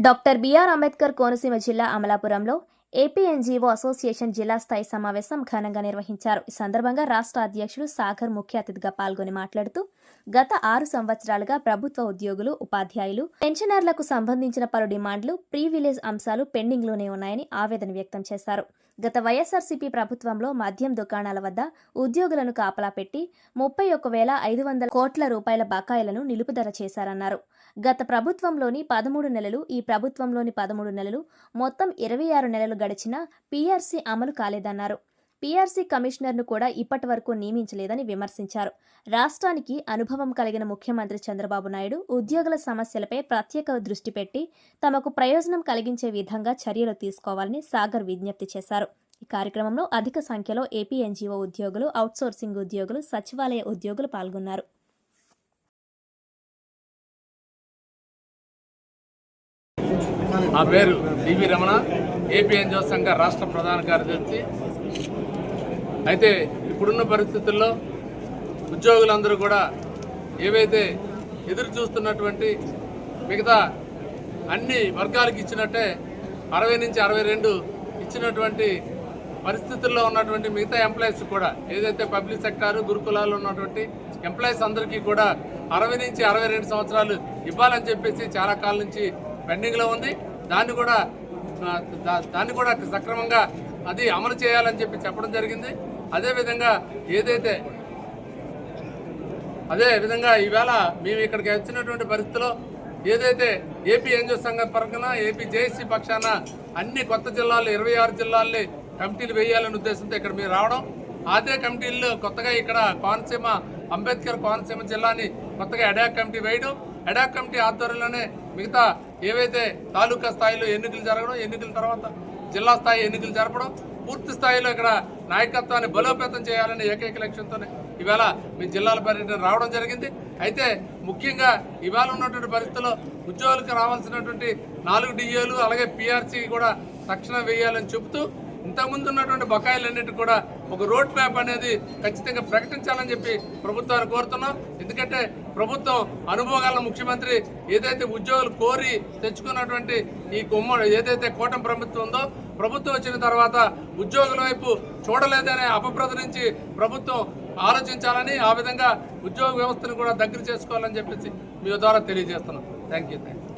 Doctor BR Ambedkar Konaseema జిల్లా అమలాపురంలో APNGO association జిల్లా స్థాయి సమావేశం ఘనంగా నిర్వహించారు. ఈ సందర్భంగా రాష్ట్ర అధ్యక్షుడు సాగర్ ముఖ్య అతిథిగా పాల్గొని మాట్లాడుతూ గత ఆరు సంవత్సరాలుగా ప్రభుత్వ ఉద్యోగులు ఉపాధ్యాయులు పెన్షనర్లకు సంబంధించిన పలు డిమాండ్లు ప్రీ విలేజ్ అంశాలు పెండింగ్లోనే ఉన్నాయని ఆవేదన వ్యక్తం చేశారు. గత వైఎస్ఆర్సీపీ ప్రభుత్వంలో మద్యం దుకాణాల వద్ద ఉద్యోగులను కాపలా పెట్టి ముప్పై ఒక్క వేల ఐదు వందల కోట్ల రూపాయల బకాయిలను నిలుపుదల చేశారన్నారు. గత ప్రభుత్వంలోని పదమూడు నెలలు ఈ ప్రభుత్వంలోని పదమూడు నెలలు మొత్తం ఇరవై ఆరు నెలలు గడిచినా పీఆర్సీ అమలు కాలేదన్నారు. పీఆర్సీ కమిషనర్ను కూడా ఇప్పటి వరకు నియమించలేదని విమర్శించారు. రాష్ట్రానికి అనుభవం కలిగిన ముఖ్యమంత్రి చంద్రబాబు నాయుడు ఉద్యోగుల సమస్యలపై ప్రత్యేక దృష్టి పెట్టి తమకు ప్రయోజనం కలిగించే విధంగా చర్యలు తీసుకోవాలని సాగర్ విజ్ఞప్తి చేశారు. ఈ కార్యక్రమంలో అధిక సంఖ్యలో ఏపీ ఎన్జీఓ ఉద్యోగులు అవుట్సోర్సింగ్ ఉద్యోగులు సచివాలయ ఉద్యోగులు పాల్గొన్నారు. నా పేరు డివి రమణ. ఏపీ ఎన్జిఓ సంఘ రాష్ట్ర ప్రధాన కార్యదర్శి. అయితే ఇప్పుడున్న పరిస్థితుల్లో ఉద్యోగులందరూ కూడా ఏవైతే ఎదురు చూస్తున్నటువంటి మిగతా అన్ని వర్గాలకు ఇచ్చినట్టే అరవై నుంచి అరవై రెండు ఇచ్చినటువంటి పరిస్థితుల్లో ఉన్నటువంటి మిగతా ఎంప్లాయీస్ కూడా ఏదైతే పబ్లిక్ సెక్టార్ గురుకులాలు ఉన్నటువంటి ఎంప్లాయీస్ అందరికీ కూడా అరవై నుంచి అరవై రెండు సంవత్సరాలు ఇవ్వాలని చెప్పేసి చాలా కాలం నుంచి పెండింగ్లో ఉంది. దాన్ని కూడా దాన్ని కూడా సక్రమంగా అది అమలు చేయాలని చెప్పి చెప్పడం జరిగింది. అదేవిధంగా ఏదైతే అదే విధంగా ఈవేళ మేము ఇక్కడికి వచ్చినటువంటి పరిస్థితిలో ఏదైతే ఏపీ ఎన్జిఓ సంఘం పరంగా ఏపీ జేఏసీ పక్షాన అన్ని కొత్త జిల్లాలు ఇరవై ఆరు జిల్లాల్ని కమిటీలు వేయాలనే ఉద్దేశంతో ఇక్కడ మీరు రావడం. అదే కమిటీల్లో కొత్తగా ఇక్కడ కోనసీమ అంబేద్కర్ కోనసీమ జిల్లాని కొత్తగా ఎడాక్ కమిటీ వేయడం. ఎడాక్ కమిటీ ఆధ్వర్యంలోనే మిగతా ఏవైతే తాలూకా స్థాయిలో ఎన్నికలు జరగడం ఎన్నికల తర్వాత జిల్లా స్థాయి ఎన్నికలు జరపడం పూర్తి స్థాయిలో ఇక్కడ నాయకత్వాన్ని బలోపేతం చేయాలనే ఏకైక లక్ష్యంతోనే ఇవాళ మీ జిల్లాల పర్యటన రావడం జరిగింది. అయితే ముఖ్యంగా ఇవాళ ఉన్నటువంటి పరిస్థితుల్లో ఉద్యోగులకు రావాల్సినటువంటి నాలుగు డిఏలు అలాగే పిఆర్సీ కూడా తక్షణం వేయాలని చెబుతూ ఇంతకుముందు ఉన్నటువంటి బకాయిలన్నిటి కూడా ఒక రోడ్ మ్యాప్ అనేది ఖచ్చితంగా ప్రకటించాలని చెప్పి ప్రభుత్వాన్ని కోరుతున్నాం. ఎందుకంటే ప్రభుత్వం అనుభవగల ముఖ్యమంత్రి ఏదైతే ఉద్యోగులు కోరి తెచ్చుకున్నటువంటి ఈ కుమ్మ ఏదైతే కూటమి ప్రభుత్వం ఉందో ప్రభుత్వం వచ్చిన తర్వాత ఉద్యోగుల వైపు చూడలేదనే అపప్రద నుంచి ప్రభుత్వం ఆలోచించాలని ఆ విధంగా ఉద్యోగ వ్యవస్థను కూడా దగ్గర చేసుకోవాలని చెప్పేసి మీ ద్వారా తెలియజేస్తున్నాం. Thank you thank you